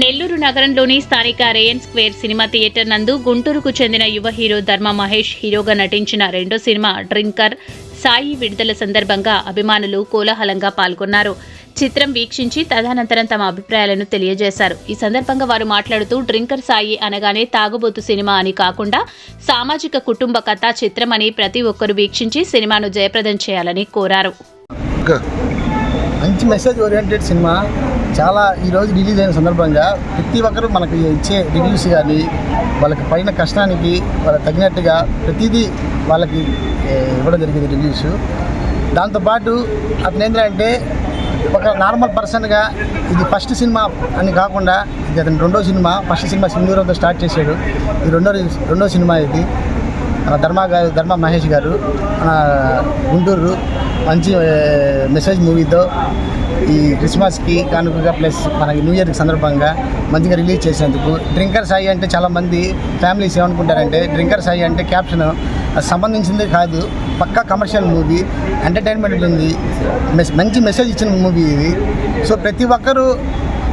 నెల్లూరు నగరంలోని స్థానిక rayon square cinema theatre నందు గుంటూరుకు చెందిన యువ హీరో ధర్మ మహేష్ హీరోగా నటించిన రెండో సినిమా డ్రింకర్ సాయి విడుదల సందర్భంగా అభిమానులు కోలాహలంగా పాల్గొన్నారు. చిత్రం వీక్షించి తదనంతరం తమ అభిప్రాయాలను తెలియజేశారు. ఈ సందర్భంగా వారు మాట్లాడుతూ డ్రింకర్ సాయి అనగానే తాగుబోతు సినిమా అని కాకుండా సామాజిక కుటుంబ కథా చిత్రం అని ప్రతి ఒక్కరూ వీక్షించి సినిమాను జయప్రదం చేయాలని కోరారు. మంచి మెసేజ్ ఓరియంటెడ్ సినిమా. చాలా ఈరోజు రిలీజ్ అయిన సందర్భంగా ప్రతి ఒక్కరు మనకి ఇచ్చే రివ్యూస్ కానీ వాళ్ళకి పడిన కష్టానికి వాళ్ళకి తగినట్టుగా ప్రతిదీ వాళ్ళకి ఇవ్వడం జరిగింది రివ్యూస్ దాంతోపాటు అతను ఏంటంటే ఒక నార్మల్ పర్సన్గా ఇది ఫస్ట్ సినిమా అని కాకుండా ఇది అతని రెండో సినిమా ఫస్ట్ సినిమా సింధూరంతో స్టార్ట్ చేశాడు. ఇది రెండో రెండో సినిమా ఇది. మన ధర్మ గారు ధర్మ మహేష్ గారు మన గుంటూరు మంచి మెసేజ్ మూవీతో ఈ క్రిస్మస్కి కానుకగా ప్లస్ మనకి న్యూ ఇయర్కి సందర్భంగా మంచిగా రిలీజ్ చేసేందుకు డ్రింకర్ సాయి అంటే చాలామంది ఫ్యామిలీస్ ఏమనుకుంటారంటే డ్రింకర్ సాయి అంటే క్యాప్షన్ సంబంధించింది కాదు పక్కా కమర్షియల్ మూవీ ఎంటర్టైన్మెంట్ ఉంది మెస్ మంచి మెసేజ్ ఇచ్చిన మూవీ ఇది. సో ప్రతి ఒక్కరూ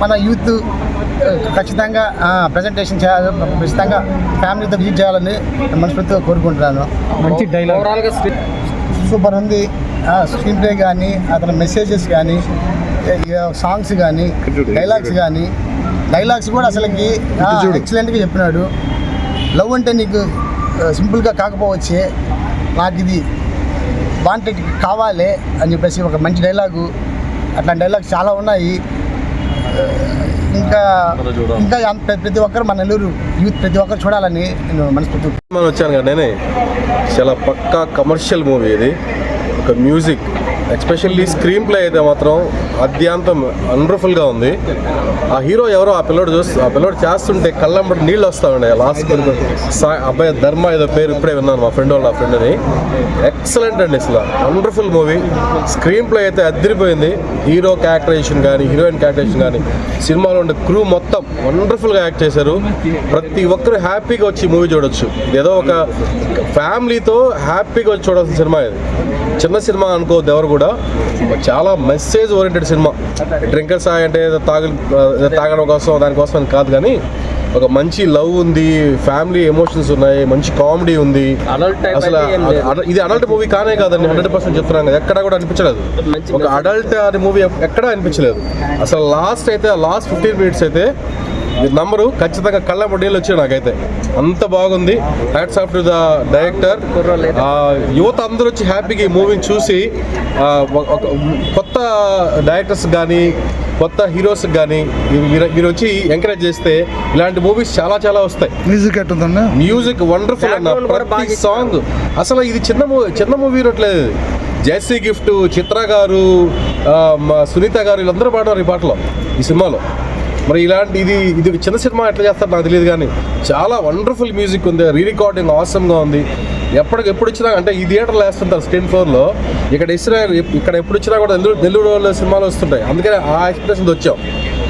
మన యూత్ ఖచ్చితంగా ప్రజెంటేషన్ చేయాలి ఖచ్చితంగా ఫ్యామిలీతో విజిట్ చేయాలని మనస్ఫూర్తిగా కోరుకుంటున్నాను. మంచి డైలాగ్ సూపర్ ఉంది. స్క్రీన్ ప్లే కానీ అతని మెసేజెస్ కానీ సాంగ్స్ కానీ డైలాగ్స్ కానీ డైలాగ్స్ కూడా అసలుకి ఎక్సలెంట్గా చెప్పినాడు. లవ్ అంటే నీకు సింపుల్గా కాకపోవచ్చే. నాకు ఇది వాంటెడ్ కావాలి అని చెప్పేసి ఒక మంచి డైలాగు అట్లాంటి డైలాగ్స్ చాలా ఉన్నాయి. ఇంకా ఇంకా ప్రతి ఒక్కరు మన నెల్లూరు యూత్ ప్రతి ఒక్కరు చూడాలని నేను మనస్ఫూర్తి మనం వచ్చాను కదా నేనే. చాలా పక్కా కమర్షియల్ మూవీ ఇది. ఒక మ్యూజిక్ ఎస్పెషల్లీ స్క్రీన్ ప్లే అయితే మాత్రం అద్యాంతం వండర్ఫుల్గా ఉంది. ఆ హీరో ఎవరో ఆ పిల్లోడు చూస్తూ ఆ పిల్లోడు చేస్తుంటే కళ్ళంబడి నీళ్ళు వస్తా ఉండే లాస్ట్ కొన్ని సా- అబ్బాయి ధర్మ ఏదో పేరు ఇప్పుడే విన్నాను మా ఫ్రెండ్ వాళ్ళ ఫ్రెండ్ని ఎక్సలెంట్ అండి అసలు. వండర్ఫుల్ మూవీ స్క్రీన్ ప్లే అయితే అద్దరిపోయింది. హీరో క్యారెక్టరైజేషన్ కానీ హీరోయిన్ క్యారెక్టరేషన్ కానీ సినిమాలో ఉండే క్రూ మొత్తం వండర్ఫుల్గా యాక్ట్ చేశారు. ప్రతి ఒక్కరు హ్యాపీగా వచ్చి మూవీ చూడొచ్చు. ఏదో ఒక ఫ్యామిలీతో హ్యాపీగా వచ్చి చూడాల్సిన సినిమా ఇది. చిన్న సినిమా అనుకోవద్దు ఎవరు కూడా. చాలా మెసేజ్ ఓరియంటెడ్ సినిమా డ్రింకర్ సాయి అంటే ఏదో తాగు తాగడం కోసం దానికోసం కాదు కానీ ఒక మంచి లవ్ ఉంది ఫ్యామిలీ ఎమోషన్స్ ఉన్నాయి మంచి కామెడీ ఉంది. అసలు ఇది అడల్ట్ మూవీ కానే కాదండి హండ్రెడ్ పర్సెంట్ చెప్తున్నాను కదా ఎక్కడ కూడా అనిపించలేదు. ఒక అడల్ట్ అనే మూవీ ఎక్కడా అనిపించలేదు. అసలు లాస్ట్ అయితే లాస్ట్ ఫిఫ్టీన్ మినిట్స్ అయితే నంబరు ఖచ్చితంగా కళ్ళ నీళ్ళు వచ్చాయి నాకైతే. అంత బాగుంది. Hats off to the director యువత అందరూ వచ్చి హ్యాపీగా ఈ మూవీని చూసి కొత్త డైరెక్టర్స్ కానీ కొత్త హీరోస్ కానీ మీరు మీరు వచ్చి ఎంకరేజ్ చేస్తే ఇలాంటి మూవీస్ చాలా చాలా వస్తాయి. మ్యూజిక్ ఎట్టుందన్న? మ్యూజిక్ వండర్ఫుల్ అన్న. ప్రతి సాంగ్ అసలు ఇది చిన్న మూవీ చిన్న మూవీ రట్లేదు జెస్సీ గిఫ్ట్ చిత్ర గారు సునీత గారు వీళ్ళందరూ పాడారు ఈ పాటలో ఈ సినిమాలో. మరి ఇలాంటి ఇది ఇది చిన్న సినిమా ఎట్లా చేస్తారు నాకు తెలియదు కానీ చాలా వండర్ఫుల్ మ్యూజిక్ ఉంది. రీ రికార్డింగ్ ఆసమ్గా ఉంది. ఎప్పటికి ఎప్పుడు వచ్చినా అంటే ఈ థియేటర్లో వేస్తుంటారు స్క్రీన్ ఫ్లోర్లో ఇక్కడ ఇచ్చిన ఇక్కడ ఎప్పుడు వచ్చినా కూడా నెల్లూరు నెల్లూరు వాళ్ళ సినిమాలు వస్తుంటాయి. అందుకనే ఆ ఎక్స్ప్రెషన్ వచ్చాం.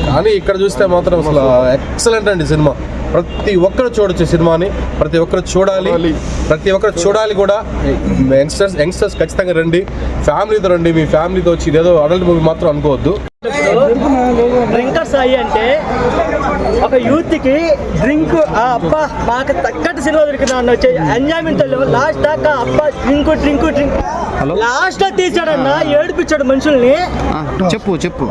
కానీ ఇక్కడ చూస్తే మాత్రం అసలు ఎక్సలెంట్ అండి సినిమా. ప్రతి ఒక్కరు చూడొచ్చు సినిమాని. ప్రతి ఒక్కరు చూడాలి. ప్రతి ఒక్కరు చూడాలి కూడా. యంగ్స్టర్స్ యంగ్స్టర్స్ ఖచ్చితంగా రండి. ఫ్యామిలీతో రండి. మీ ఫ్యామిలీతో వచ్చి ఇదేదో అడల్ట్ మూవీ మాత్రం అనుకోవద్దు. డ్రింకర్ సాయి అంటే ఒక యూత్కి డ్రింక్ ఆ అబ్బా మాకు తగ్గట్టు సినిమా దొరికింది అన్న వచ్చే ఎంజాయ్మెంట్ లాస్ట్ దాకా అబ్బా డ్రింక్ డ్రింక్ డ్రింక్. లాస్ట్లో తీసాడన్న ఏడిపించాడు మనుషుల్ని. చెప్పు చెప్పు.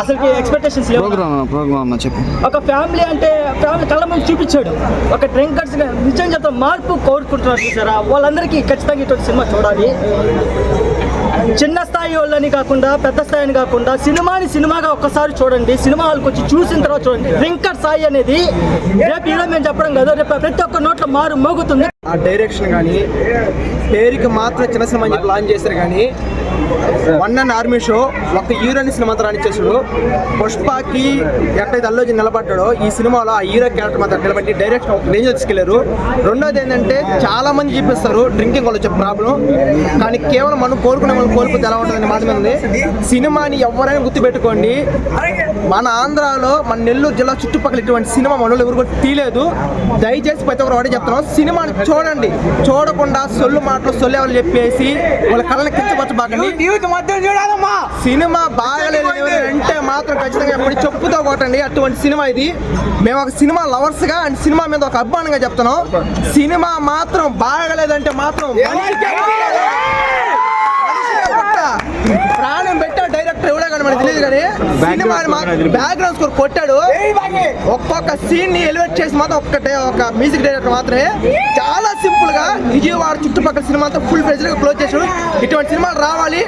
అసలు ఎక్స్పెక్టేషన్స్ లేవు. ప్రోగ్రామ్ చెప్పు. ఒక ఫ్యామిలీ అంటే ఫ్యామిలీ కళ్ళ ముందు చూపించాడు. ఒక డ్రింకర్స్ నిజం చెప్తా మార్పు కోరుకుంటున్నారు చూసారా? వాళ్ళందరికీ ఖచ్చితంగా ఇటువంటి సినిమా చూడాలి. చిన్న స్థాయి వాళ్ళని కాకుండా పెద్ద స్థాయిని కాకుండా సినిమాని సినిమాగా ఒక్కసారి చూడండి. సినిమా హాల్కి వచ్చి చూసిన తర్వాత చూడండి. డ్రింకర్ సాయి అనేది రేపు ఈరోజు మేము చెప్పడం కాదు. రేపు ప్రతి ఒక్క నోట్లో మారు మోగుతుంది. ఆ డైరెక్షన్ కానీ పేరుకి మాత్రం చిన్న సినిమా అని చెప్పి లాంచ్ చేశారు కానీ వన్ అండ్ ఆర్మీ షో ఒక హీరోని సినిమా అంతా చేశాడు పుష్పకి ఎట్టయితే అల్లోజీ నిలబడ్డాడో ఈ సినిమాలో ఆ హీరో క్యారెక్టర్ మాత్రం నిలబడి డైరెక్షన్ ఒక రేంజ్ తీసుకెళ్ళారు. రెండోది ఏంటంటే చాలా మంది చూపిస్తారు డ్రింకింగ్ వల్ల వచ్చే ప్రాబ్లం కానీ కేవలం మనం కోరుకునే మనం కోల్పోతే ఎలా ఉంటుందని మాత్రమే ఉంది. సినిమాని ఎవరైనా గుర్తుపెట్టుకోండి మన ఆంధ్రాలో మన నెల్లూరు జిల్లా చుట్టుపక్కల ఇటువంటి సినిమా మనలో ఎవరు కూడా తీయలేదు. దయచేసి ప్రతి ఒక్కరు ఒకటే చెప్తున్నాం సినిమాని చూడ చూడండి. చూడకుండా సొల్లు మాటలు సొల్లు ఎవరు చెప్పేసి వాళ్ళ కళ్ళని కించపరచబాకండి. సినిమా బాగలేదు అంటే మాత్రం ఖచ్చితంగా ఎప్పుడు చెప్పుతో కొట్టండి. అటువంటి సినిమా ఇది. మేము ఒక సినిమా లవర్స్గా అండ్ సినిమా మీద ఒక అభిమానంగా చెప్తున్నాం. సినిమా మాత్రం బాగలేదంటే మాత్రం మనిషికే బాగలేదు. మనిషికే పుట్ట. ప్రాణం పెట్టా కానీ మనకు తెలియదు కానీ సినిమా బ్యాక్గ్రౌండ్ స్కోర్ కొట్టాడు. ఒక్కొక్క సీన్ని ఎలివేట్ చేసి మాత్రం ఒక్కటే ఒక మ్యూజిక్ డైరెక్టర్ మాత్రమే. చాలా సింపుల్గా విజయవాడ చుట్టుపక్కల సినిమా అంతా ఫుల్ ఫ్లెజ్గా క్లోజ్ చేశాడు. ఇటువంటి సినిమాలు రావాలి.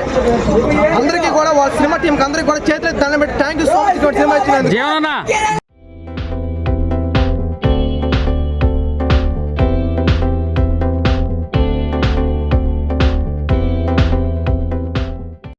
అందరికీ కూడా వాళ్ళ సినిమా టీంకి అందరికీ కూడా చేతులు దండం పెట్టి థ్యాంక్ యూ సో మచ్ ఇటువంటి సినిమా ఇచ్చినందుకు.